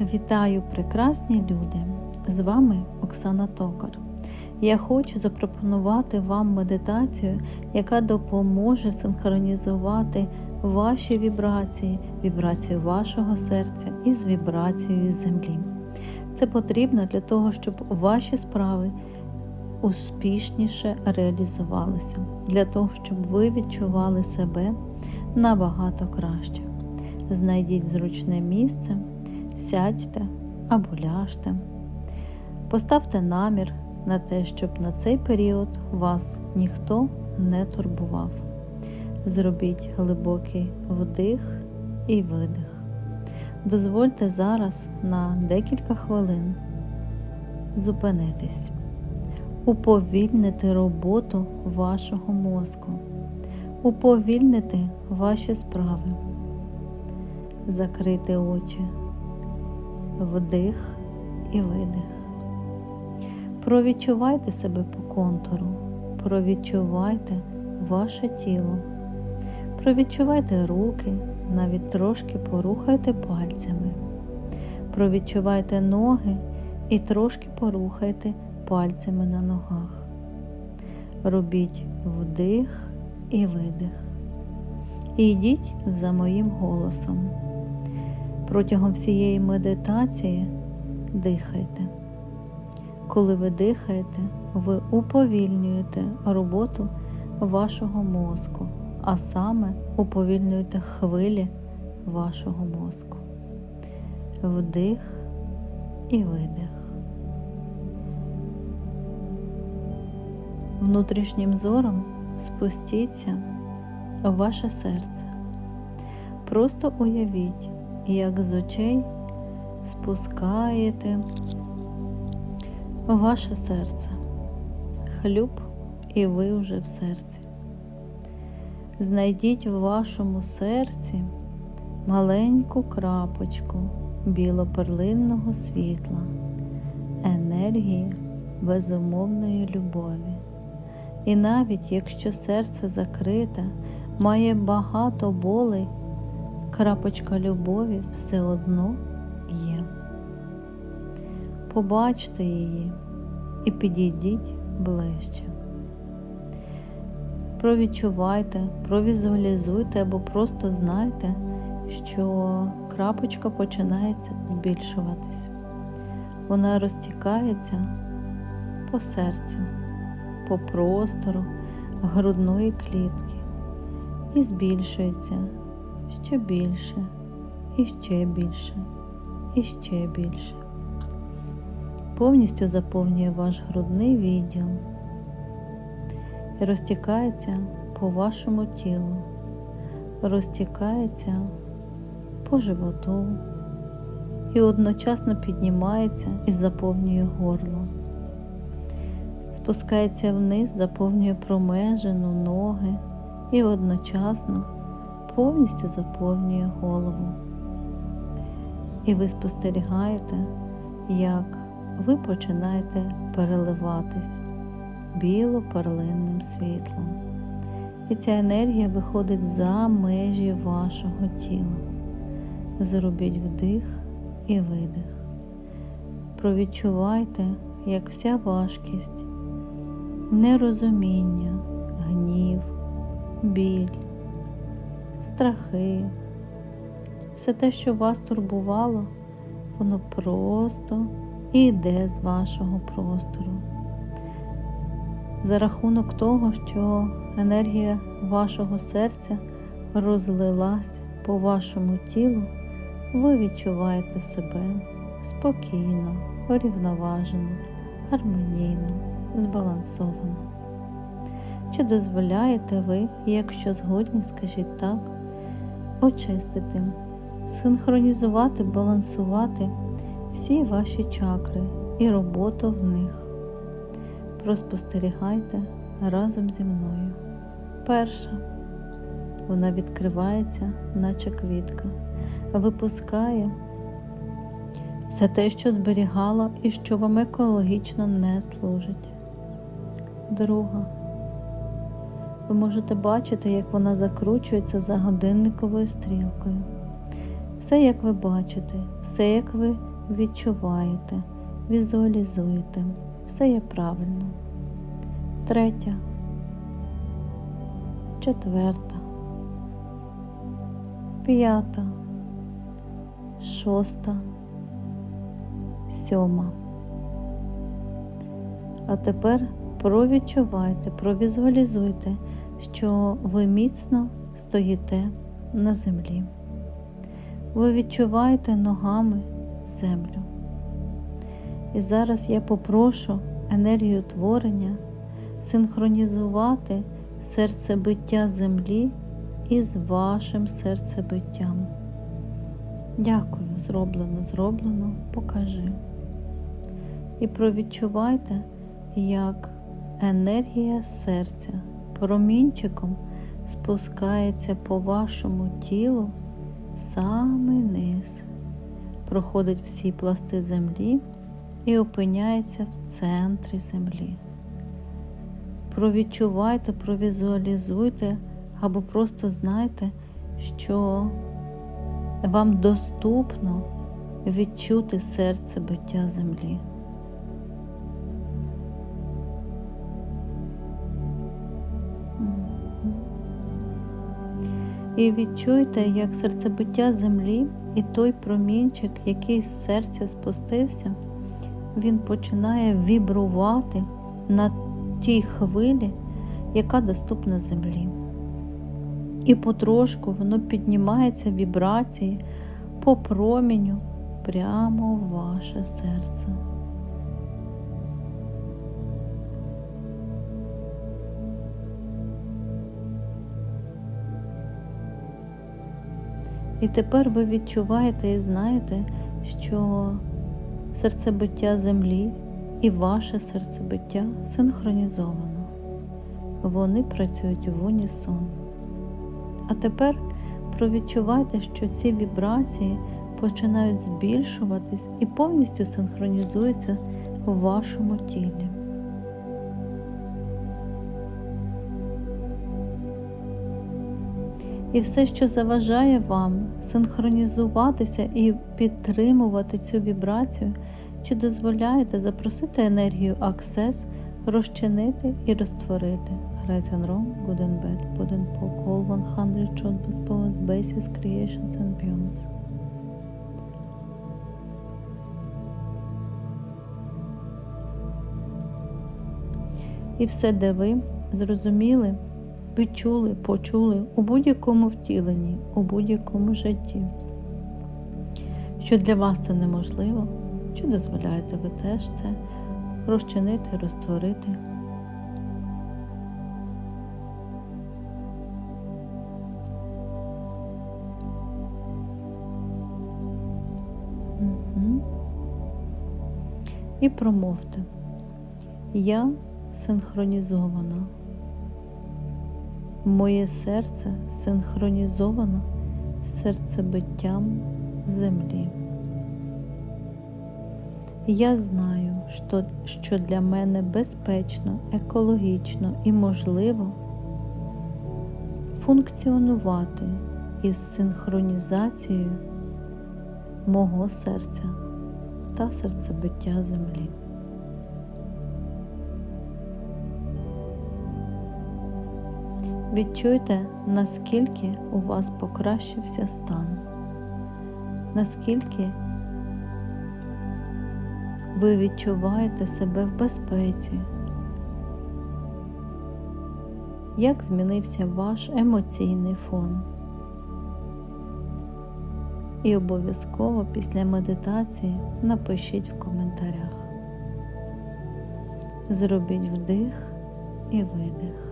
Вітаю, прекрасні люди! З вами Оксана Токар. Я хочу запропонувати вам медитацію, яка допоможе синхронізувати ваші вібрації, вібрацію вашого серця із вібрацією землі. Це потрібно для того, щоб ваші справи успішніше реалізувалися, для того, щоб ви відчували себе набагато краще. Знайдіть зручне місце сядьте або ляжте. Поставте намір на те, щоб на цей період вас ніхто не турбував. Зробіть глибокий вдих і видих. Дозвольте зараз на декілька хвилин зупинитись, уповільнити роботу вашого мозку, уповільнити ваші справи, закрити очі вдих і видих. Провідчувайте себе по контуру, провідчувайте ваше тіло, провідчувайте руки, навіть трошки порухайте пальцями, провідчувайте ноги і трошки порухайте пальцями на ногах. Робіть вдих і видих. І йдіть за моїм голосом. Протягом всієї медитації дихайте. Коли ви дихаєте, ви уповільнюєте роботу вашого мозку, а саме уповільнюєте хвилі вашого мозку. Вдих і видих. Внутрішнім зором спустіться ваше серце. Просто уявіть як з очей спускаєте ваше серце, хлюб, і ви вже в серці. Знайдіть в вашому серці маленьку крапочку білоперлинного світла, енергії безумовної любові. І навіть якщо серце закрите, має багато болей крапочка любові все одно є. Побачте її і підійдіть ближче. Провідчувайте, провізуалізуйте або просто знайте, що крапочка починається збільшуватись. Вона розтікається по серцю, по простору грудної клітки і збільшується ще більше, і ще більше, і ще більше. Повністю заповнює ваш грудний відділ і розтікається по вашому тілу, розтікається по животу і одночасно піднімається і заповнює горло. Спускається вниз, заповнює промежину, ноги і одночасно повністю заповнює голову. І ви спостерігаєте, як ви починаєте переливатись біло-перлинним світлом. І ця енергія виходить за межі вашого тіла. Зробіть вдих і видих. Провідчувайте, як вся важкість, нерозуміння, гнів, біль страхи, все те, що вас турбувало, воно просто йде з вашого простору. За рахунок того, що енергія вашого серця розлилась по вашому тілу, ви відчуваєте себе спокійно, урівноважено, гармонійно, збалансовано. Чи дозволяєте ви, якщо згодні, скажіть так, очистити, синхронізувати, балансувати всі ваші чакри і роботу в них? Проспостерігайте разом зі мною. Перша, вона відкривається, наче квітка, випускає все те, що зберігало і що вам екологічно не служить. Друга ви можете бачити, як вона закручується за годинниковою стрілкою. Все, як ви бачите, все, як ви відчуваєте, візуалізуєте. Все є правильно. Третя, четверта, п'ята, шоста, сьома. А тепер провідчувайте, провізуалізуйте, що ви міцно стоїте на землі. Ви відчуваєте ногами землю. І зараз я попрошу енергію творення синхронізувати серцебиття землі із вашим серцебиттям. Дякую, зроблено, зроблено, покажи. І провідчувайте, як енергія серця промінчиком спускається по вашому тілу саме низ, проходить всі пласти землі і опиняється в центрі землі. Провідчувайте, провізуалізуйте або просто знайте, що вам доступно відчути серце биття землі. І відчуйте, як серцебиття землі і той промінчик, який з серця спустився, він починає вібрувати на тій хвилі, яка доступна землі. І потрошку воно піднімається вібрації по проміню прямо в ваше серце. І тепер ви відчуваєте і знаєте, що серцебиття землі і ваше серцебиття синхронізовано. Вони працюють в унісон. А тепер провідчувайте, що ці вібрації починають збільшуватись і повністю синхронізуються в вашому тілі. І все, що заважає вам синхронізуватися і підтримувати цю вібрацію, чи дозволяєте запросити енергію Аксес, розчинити і розтворити. Put and poke, all 100 shot poet, basis, creations and beyonds. І все, де ви зрозуміли, відчули, почули у будь-якому втіленні, у будь-якому житті. Що для вас це неможливо, чи дозволяєте ви теж це розчинити, розтворити. І промовте. Я синхронізована. Моє серце синхронізовано з серцебиттям землі. Я знаю, що, для мене безпечно, екологічно і можливо функціонувати із синхронізацією мого серця та серцебиття землі. Відчуйте, наскільки у вас покращився стан, наскільки ви відчуваєте себе в безпеці, як змінився ваш емоційний фон. І обов'язково після медитації напишіть в коментарях. Зробіть вдих і видих.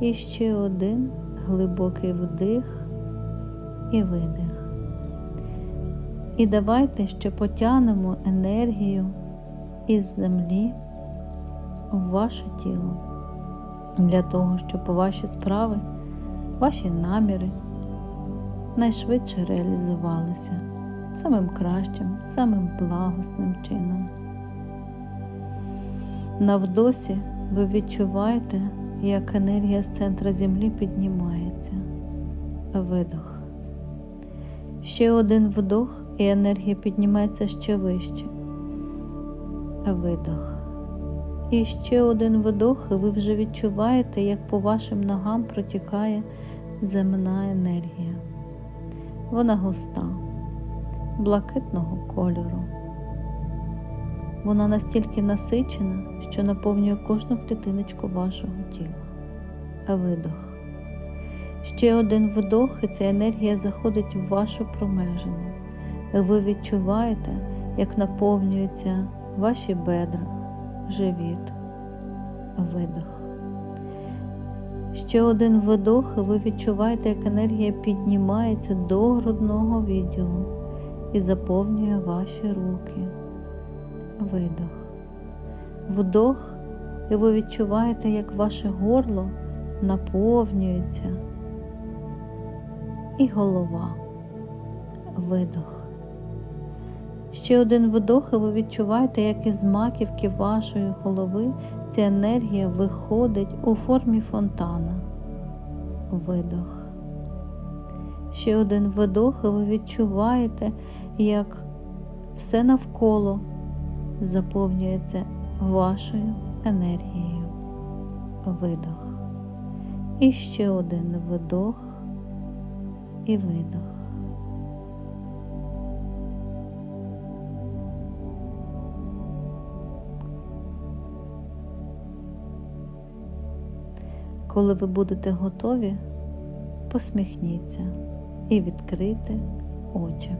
І ще один глибокий вдих і видих. І давайте ще потягнемо енергію із землі в ваше тіло для того, щоб ваші справи, ваші наміри найшвидше реалізувалися самим кращим, самим благосним чином. Навдосі ви відчуваєте як енергія з центра землі піднімається. Видох. Ще один вдох, і енергія піднімається ще вище. Видох. І ще один видох, і ви вже відчуваєте, як по вашим ногам протікає земна енергія. Вона густа, блакитного кольору. Вона настільки насичена, що наповнює кожну клітиночку вашого тіла. Видох. Ще один вдох, і ця енергія заходить в вашу промежину. Ви відчуваєте, як наповнюються ваші бедра, живіт, видох. Ще один видох, і ви відчуваєте, як енергія піднімається до грудного відділу і заповнює ваші руки. Видох. Вдох, і ви відчуваєте, як ваше горло наповнюється. І голова. Видох. Ще один вдох, і ви відчуваєте, як із маківки вашої голови ця енергія виходить у формі фонтана. Видох. Ще один видох, і ви відчуваєте, як все навколо заповнюється вашою енергією. Видох. І ще один вдох і видох. Коли ви будете готові, посміхніться і відкрийте очі.